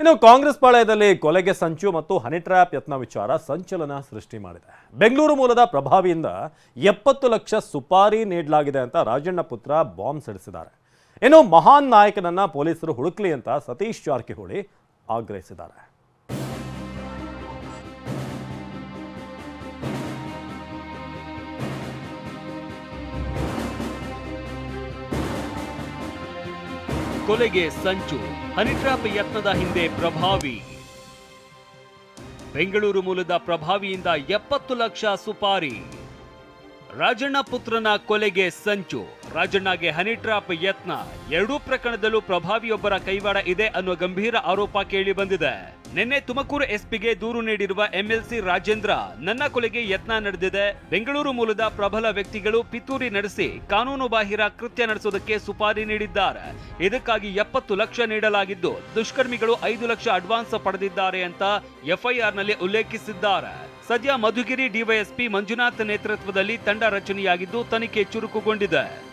ಇನ್ನು ಕಾಂಗ್ರೆಸ್ ಪಾಳಯದಲ್ಲಿ ಕೊಲೆಗೆ ಸಂಚು ಮತ್ತು ಹನಿ ಟ್ರ್ಯಾಪ್ ಯತ್ನ ವಿಚಾರ ಸಂಚಲನ ಸೃಷ್ಟಿ ಮಾಡಿದೆ. ಬೆಂಗಳೂರು ಮೂಲದ ಪ್ರಭಾವಿಯಿಂದ ಎಪ್ಪತ್ತು ಲಕ್ಷ ಸುಪಾರಿ ನೀಡಲಾಗಿದೆ ಅಂತ ರಾಜಣ್ಣ ಪುತ್ರ ಬಾಂಬ್ ಸಿಡಿಸಿದ್ದಾರೆ. ಇನ್ನು ಮಹಾನ್ ನಾಯಕನನ್ನ ಪೊಲೀಸರು ಹುಡುಕ್ಲಿ ಅಂತ ಸತೀಶ್ ಜಾರಕಿಹೊಳಿ ಆಗ್ರಹಿಸಿದ್ದಾರೆ. ಕೊಲೆಗೆ ಸಂಚು. ಹನಿಟ್ರಾಪ್ ಯತ್ನದ ಹಿಂದೆ ಪ್ರಭಾವಿ. ಬೆಂಗಳೂರು ಮೂಲದ ಪ್ರಭಾವಿಯಿಂದ ಎಪ್ಪತ್ತು ಲಕ್ಷ ಸುಪಾರಿ. ರಾಜಣ್ಣ ಪುತ್ರನ ಕೊಲೆಗೆ ಸಂಚು. ರಾಜಣ್ಣಗೆ ಹನಿಟ್ರಾಪ್ ಯತ್ನ. ಎರಡೂ ಪ್ರಕರಣದಲ್ಲೂ ಪ್ರಭಾವಿಯೊಬ್ಬರ ಕೈವಾಡ ಇದೆ ಅನ್ನೋ ಗಂಭೀರ ಆರೋಪ ಕೇಳಿ ಬಂದಿದೆ. ನಿನ್ನೆ ತುಮಕೂರು ಎಸ್ಪಿಗೆ ದೂರು ನೀಡಿರುವ ಎಂಎಲ್ಸಿ ರಾಜೇಂದ್ರ, ನನ್ನ ಕೊಲೆಗೆ ಯತ್ನ ನಡೆದಿದೆ. ಬೆಂಗಳೂರು ಮೂಲದ ಪ್ರಬಲ ವ್ಯಕ್ತಿಗಳು ಪಿತೂರಿ ನಡೆಸಿ ಕಾನೂನು ಬಾಹಿರ ಕೃತ್ಯ ನಡೆಸೋದಕ್ಕೆ ಸುಪಾರಿ ನೀಡಿದ್ದಾರೆ. ಇದಕ್ಕಾಗಿ ಎಪ್ಪತ್ತು ಲಕ್ಷ ನೀಡಲಾಗಿದ್ದು, ದುಷ್ಕರ್ಮಿಗಳು ಐದು ಲಕ್ಷ ಅಡ್ವಾನ್ಸ್ ಪಡೆದಿದ್ದಾರೆ ಅಂತ ಎಫ್ಐಆರ್ನಲ್ಲಿ ಉಲ್ಲೇಖಿಸಿದ್ದಾರೆ. ಸದ್ಯ ಮಧುಗಿರಿ ಡಿವೈಎಸ್ಪಿ ಮಂಜುನಾಥ್ ನೇತೃತ್ವದಲ್ಲಿ ತಂಡ ರಚನೆಯಾಗಿದ್ದು, ತನಿಖೆ ಚುರುಕುಗೊಂಡಿದೆ.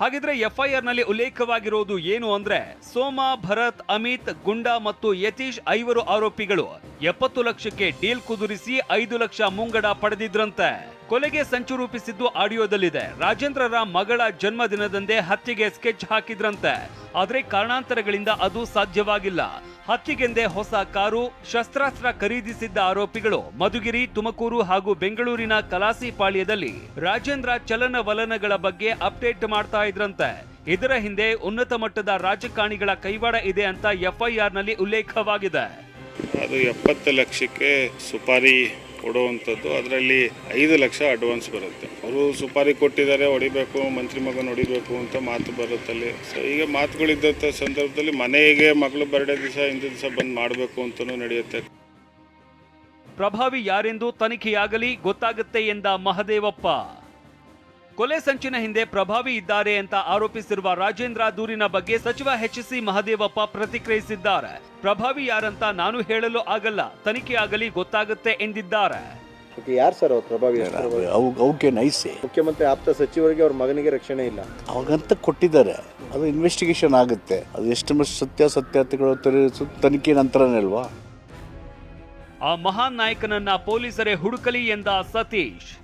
ಹಾಗಿದ್ರೆ ಎಫ್ಐಆರ್ನಲ್ಲಿ ಉಲ್ಲೇಖವಾಗಿರೋದು ಏನು ಅಂದ್ರೆ ಸೋಮ, ಭರತ್, ಅಮಿತ್, ಗುಂಡಾ ಮತ್ತು ಯತೀಶ್ ಐವರು ಆರೋಪಿಗಳು ಎಪ್ಪತ್ತು ಲಕ್ಷಕ್ಕೆ ಡೀಲ್ ಕುದುರಿಸಿ ಐದು ಲಕ್ಷ ಮುಂಗಡ ಪಡೆದಿದ್ರಂತೆ. ಕೊಲೆಗೆ ಸಂಚು ರೂಪಿಸಿದ್ದು ಆಡಿಯೋದಲ್ಲಿದೆ. ರಾಜೇಂದ್ರರ ಮಗಳ ಜನ್ಮದಿನದಂದೇ ಹತ್ಯೆಗೆ ಸ್ಕೆಚ್ ಹಾಕಿದ್ರಂತೆ. ಆದರೆ ಕಾರಣಾಂತರಗಳಿಂದ ಅದು ಸಾಧ್ಯವಾಗಿಲ್ಲ. ಹತ್ಯೆಗೆಂದೇ ಹೊಸ ಕಾರು, ಶಸ್ತ್ರಾಸ್ತ್ರ ಖರೀದಿಸಿದ್ದ ಆರೋಪಿಗಳು ಮಧುಗಿರಿ, ತುಮಕೂರು ಹಾಗೂ ಬೆಂಗಳೂರಿನ ಕಲಾಸಿಪಾಳ್ಯದಲ್ಲಿ ರಾಜೇಂದ್ರ ಚಲನವಲನಗಳ ಬಗ್ಗೆ ಅಪ್ಡೇಟ್ ಮಾಡ್ತಾ ಇದ್ರಂತೆ. ಇದರ ಹಿಂದೆ ಉನ್ನತ ಮಟ್ಟದ ರಾಜಕಾರಣಿಗಳ ಕೈವಾಡ ಇದೆ ಅಂತ ಎಫ್ಐಆರ್ನಲ್ಲಿ ಉಲ್ಲೇಖವಾಗಿದೆ. ಅದು ಎಪ್ಪತ್ತು ಲಕ್ಷಕ್ಕೆ ಸುಪಾರಿ ಕೊಡುವಂಥದ್ದು, ಅದರಲ್ಲಿ ಐದು ಲಕ್ಷ ಅಡ್ವಾನ್ಸ್ ಬರುತ್ತೆ. ಅವರು ಸುಪಾರಿ ಕೊಟ್ಟಿದ್ದಾರೆ, ಹೊಡಿಬೇಕು, ಮಂತ್ರಿ ಮಗನ ಹೊಡಿಬೇಕು ಅಂತ ಮಾತು ಬರುತ್ತಲ್ಲಿ. ಸೊ ಈಗ ಮಾತುಗಳಿದ್ದಂಥ ಸಂದರ್ಭದಲ್ಲಿ ಮನೆಗೆ ಮಗಳು ಬರ್ಡೇ ದಿವಸ, ಹಿಂದಿನ ದಿವಸ ಬಂದು ಮಾಡಬೇಕು ಅಂತಲೂ ನಡೆಯುತ್ತೆ. ಪ್ರಭಾವಿ ಯಾರೆಂದು ತನಿಖೆಯಾಗಲಿ ಗೊತ್ತಾಗುತ್ತೆ ಎಂದ ಮಹದೇವಪ್ಪ. ಕೊಲೆ ಸಂಚಿನ ಹಿಂದೆ ಪ್ರಭಾವಿ ಇದ್ದಾರೆ ಅಂತ ಆರೋಪಿಸಿರುವ ರಾಜೇಂದ್ರ ದೂರಿನ ಬಗ್ಗೆ ಸಚಿವ ಎಚ್ ಸಿ ಮಹದೇವಪ್ಪ ಪ್ರತಿಕ್ರಿಯಿಸಿದ್ದಾರೆ. ಪ್ರಭಾವಿ ಯಾರಂತ ನಾನು ಹೇಳಲು ಆಗಲ್ಲ ತನಿಖೆ ಆಗಲಿ ಗೊತ್ತಾಗುತ್ತೆ ಎಂದಿದ್ದಾರೆ. ಯಾರು ಸರ್ ಅವ್ರು ಪ್ರಭಾವಿ? ಅವು ಅವಕ್ಕೆ ನೈಸೆ ಮುಖ್ಯಮಂತ್ರಿ ಆಪ್ತ ಸಚಿವರಿಗೆ ಅವ್ರ ಮಗನಿಗೆ ರಕ್ಷಣೆ ಇಲ್ಲ. ಅವಾಗಂತ ಕೊಟ್ಟಿದ್ದಾರೆ. ಅದು ಇನ್ವೆಸ್ಟಿಗೇಷನ್ ಆಗುತ್ತೆ. ಅದು ಎಷ್ಟು ಸತ್ಯ ಸತ್ಯಾಸತ್ಯತೆಗಳು ತರಿ- ತನಿಖೆ ನಂತರನೇ ಅಲ್ವಾ? ಆ ಮಹಾನ್ ನಾಯಕನನ್ನ ಪೊಲೀಸರೇ ಹುಡುಕಲಿ ಎಂದ ಸತೀಶ್.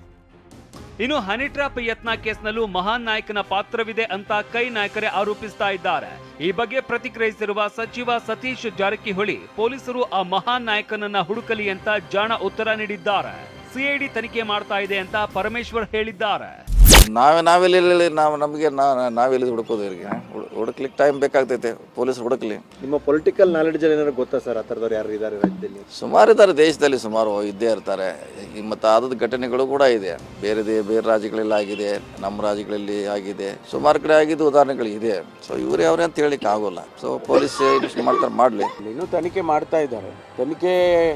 ಇನ್ನು ಹನಿ ಟ್ರ್ಯಾಪ್ ಯತ್ನ ಕೇಸ್ನಲ್ಲೂ ಮಹಾನ್ ನಾಯಕನ ಪಾತ್ರವಿದೆ ಅಂತ ಕೈ ನಾಯಕರೇ ಆರೋಪಿಸ್ತಾ ಇದ್ದಾರೆ. ಈ ಬಗ್ಗೆ ಪ್ರತಿಕ್ರಿಯಿಸಿರುವ ಸಚಿವ ಸತೀಶ್ ಜಾರಕಿಹೊಳಿ, ಪೊಲೀಸರು ಆ ಮಹಾನ್ ನಾಯಕನನ್ನ ಹುಡುಕಲಿ ಅಂತ ಜಾಣ ಉತ್ತರ ನೀಡಿದ್ದಾರೆ. ಸಿಐಡಿ ತನಿಖೆ ಮಾಡ್ತಾ ಇದೆ ಅಂತ ಪರಮೇಶ್ವರ್ ಹೇಳಿದ್ದಾರೆ. ನಾವೇ ನಾವೆಲ್ಲಿ ನಾವು ನಮಗೆ ನಾವೆಲ್ಲಿ ಹುಡುಕೋದು ಇವರಿಗೆ? ಹುಡುಕ್ಲಿಕ್ಕೆ ಟೈಮ್ ಬೇಕಾಗ್ತೈತೆ ಪೊಲೀಸ್ ಹುಡುಕ್ಲಿ. ನಿಮ್ಮ ಪೊಲಿಟಿಕಲ್ ನಾಲೆಡ್ಜ್ ಏನಾದ್ರು ಗೊತ್ತಾ ಸರ್? ಆ ಥರದವ್ರು ಯಾರು ಇದ್ದಾರೆ ರಾಜ್ಯದಲ್ಲಿ? ಸುಮಾರು ಇದ್ದಾರೆ ದೇಶದಲ್ಲಿ ಸುಮಾರು ಇದ್ದೇ ಇರ್ತಾರೆ. ಈ ಮತ್ತು ಆದದ ಘಟನೆಗಳು ಕೂಡ ಇದೆ. ಬೇರೆ ದೇ ಬೇರೆ ರಾಜ್ಯಗಳಲ್ಲಿ ಆಗಿದೆ ನಮ್ಮ ರಾಜ್ಯಗಳಲ್ಲಿ ಆಗಿದೆ. ಸುಮಾರು ಕಡೆ ಆಗಿದ್ದು ಉದಾಹರಣೆಗಳು ಇದೆ. ಸೊ ಇವರೇ ಯಾವ್ರೆ ಅಂತ ಹೇಳಿಕ್ಕೆ ಆಗೋಲ್ಲ. ಸೊ ಪೊಲೀಸ್ ಇನ್ವೆಸ್ಟ್ ಮಾಡ್ತಾರೆ ಮಾಡಲಿ. ಇನ್ನೂ ತನಿಖೆ ಮಾಡ್ತಾ ಇದ್ದಾರೆ. ತನಿಖೆ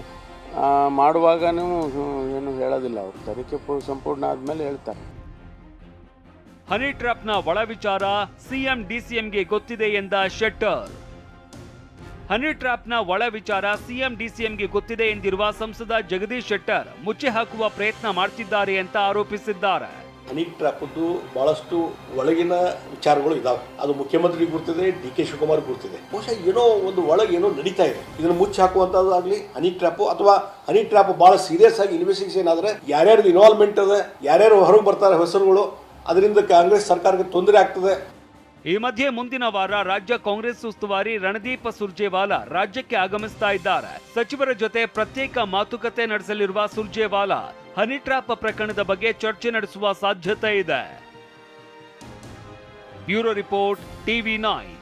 ಮಾಡುವಾಗ ಮಾಡುವಾಗನೂ ಏನು ಹೇಳೋದಿಲ್ಲ ಅವರು. ತನಿಖೆ ಪೂ- ಸಂಪೂರ್ಣ ಆದಮೇಲೆ ಹೇಳ್ತಾರೆ. ಹನಿ ಟ್ರ್ಯಾಪ್ನ ಒಳ ವಿಚಾರ ಸಿಎಂ ಡಿಸಿಎಂಗೆ ಗೊತ್ತಿದೆ ಎಂದ ಶೆಟ್ಟರ್. ಹನಿ ಟ್ರ್ಯಾಪ್ನ ಒಳ ವಿಚಾರ ಸಿಎಂ ಡಿಸಿಎಂಗೆ ಗೊತ್ತಿದೆ ಎಂದಿರುವ ಸಂಸದ ಜಗದೀಶ್ ಶೆಟ್ಟರ್ ಮುಚ್ಚಿ ಹಾಕುವ ಪ್ರಯತ್ನ ಮಾಡ್ತಿದ್ದಾರೆ ಅಂತ ಆರೋಪಿಸಿದ್ದಾರೆ. ಹನಿ ಟ್ರ್ಯಾಪದ್ದು ಬಹಳಷ್ಟು ಒಳಗಿನ ವಿಚಾರಗಳು ಇದಾವೆ. ಅದು ಮುಖ್ಯಮಂತ್ರಿ ಗುರ್ತಿದೆ ಡಿ ಕೆ ಶಿವಕುಮಾರ್ ಗುರ್ತಿದೆ ಬಹುಶಃ ಏನೋ ಒಂದು ಒಳಗೆ ಏನೋ ನಡೀತಾ ಇದೆ. ಇದನ್ನು ಮುಚ್ಚಿ ಹಾಕುವಂಥದ್ದಾಗಲಿ ಹನಿ ಟ್ರ್ಯಾಪ್ ಅಥವಾ ಹನಿ ಟ್ರ್ಯಾಪ್ ಬಹಳ ಸೀರಿಯಸ್ ಆಗಿ ಇನ್ವೆಸ್ಟಿಗೇಷನ್ ಆದರೆ ಯಾರ್ಯಾರು ಇನ್ವಾಲ್ವ್ಮೆಂಟ್ ಅದ, ಯಾರ್ಯಾರು ಹೊರಗೆ ಬರ್ತಾರೆ ಹೆಸರುಗಳು ಅದರಿಂದ ಕಾಂಗ್ರೆಸ್ ಸರ್ಕಾರಕ್ಕೆ ತೊಂದರೆ ಆಗ್ತದೆ. ಈ ಮಧ್ಯೆ ಮುಂದಿನ ವಾರ ರಾಜ್ಯ ಕಾಂಗ್ರೆಸ್ ಉಸ್ತುವಾರಿ ರಣದೀಪ ಸುರ್ಜೇವಾಲಾ ರಾಜ್ಯಕ್ಕೆ ಆಗಮಿಸ್ತಾ ಇದ್ದಾರೆ. ಸಚಿವರ ಜೊತೆ ಪ್ರತ್ಯೇಕ ಮಾತುಕತೆ ನಡೆಸಲಿರುವ ಸುರ್ಜೇವಾಲಾ ಹನಿ ಟ್ರಾಪ್ ಪ್ರಕರಣದ ಬಗ್ಗೆ ಚರ್ಚೆ ನಡೆಸುವ ಸಾಧ್ಯತೆ ಇದೆ. Bureau report, TV nine.